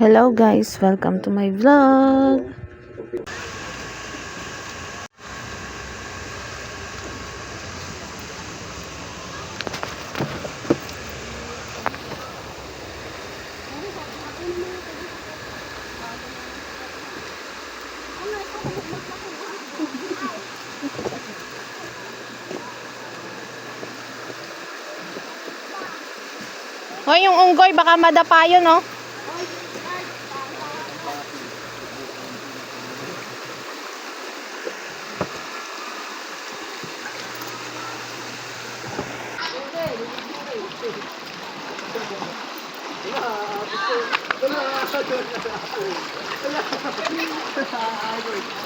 Hello guys, welcome to my vlog. Hoy, yung unggoy baka madapa yun, oh.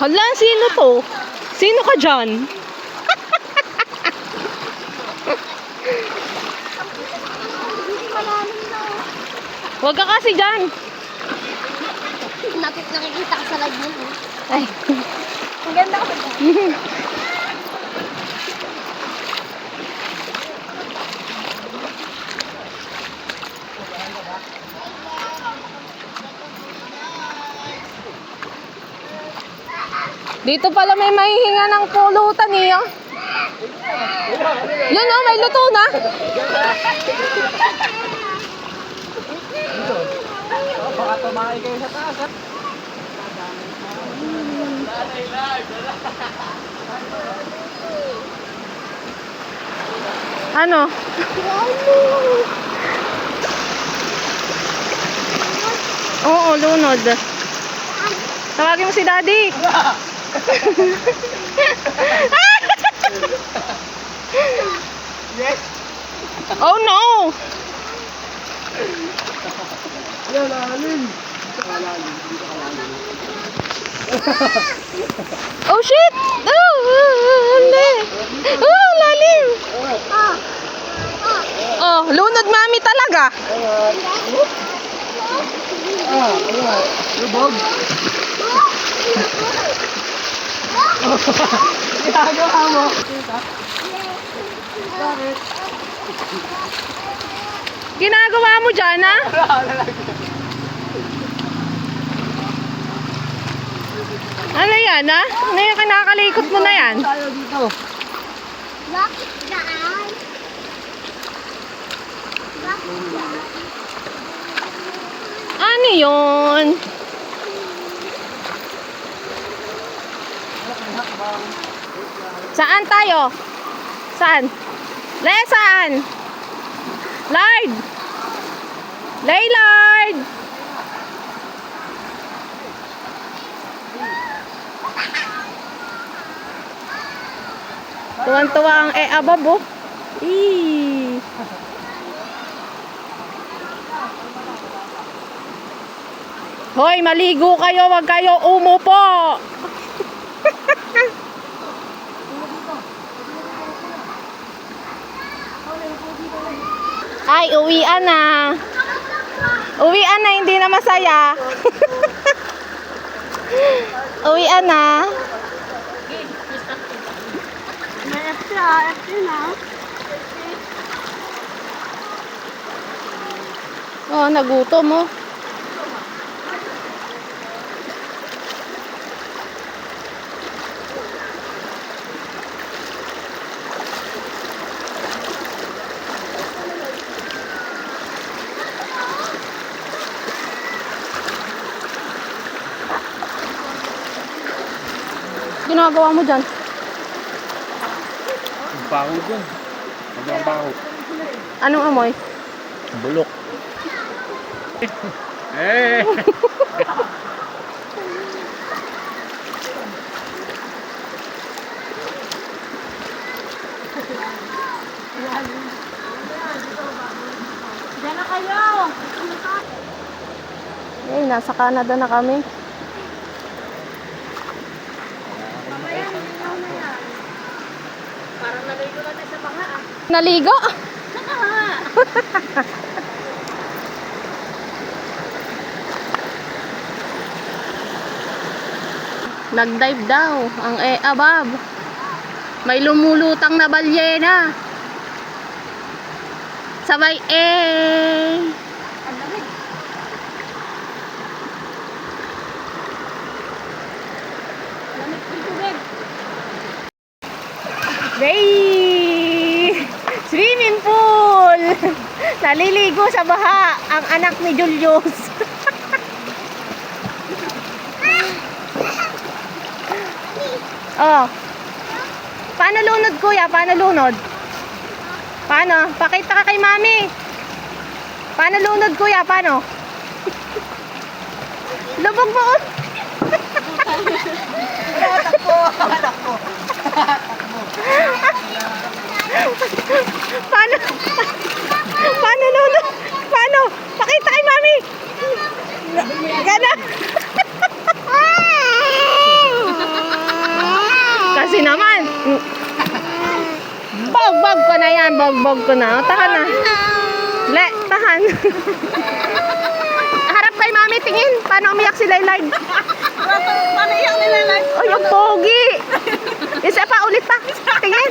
Hala, sino to? Sino ka dyan? Huwag ka kasi dyan. Nakikita ka sa live mo. Ay. Ang ganda ko. Dito pala may mahihinga ng pulutan eh. oh. Yun oh, may luto na. Baka tumakay kayo sa taas. Ano? Oo, lunod. Tawagin mo si daddy. Yes! Oh no! Yan, alin! Dito ka lalim. Dito ka lalim. Oh shit! Oh, hindi. Oh, lalim. Oh, lunod mami talaga. Ah? Lubog? Ginagawa mo? Bakit? Ginagawa mo dyan, ha? Ano yan, ha? Ano yung kinakalikot mo na yan? Tayo dito. Bakit daan? Bakit daan? Ano yun? Saan tayo? Saan? Le, saan? Lord! Laylord! Tuwan-tuwa ang e-abab, oh. Eee. Hoy, maligo kayo, wag kayo umupo. Ay, uwian na. Uwian na, hindi na masaya. uwian na. Oh, nagutom mo. Ginagawa mo dyan? Ang baho dyan. Ang baho. Anong amoy? Bulok. eh! Diyan na kayo. Eh, nasa Canada na kami. Naligo? Nag-dive daw ang e abab. May lumulutang na balyena. Sabay eh. Day! Naliligo sa baha ang anak ni Julius. oh. Paano lunod kuya? Paano lunod? Paano? Pakita ka kay mami. Paano lunod kuya? Paano? Lubog mo. oh. Paano? Paano lunod? Paano? Pakita kay mami. Gana. Kasi naman. Bogbog ko na yan. Bogbog ko na. O, tahan na. Le, tahan. Harap kay mami, tingin. Paano umiyak si Laylay? Paano iyak nila lang? Ay, ang pogi. Isa pa, ulit pa. Tingin.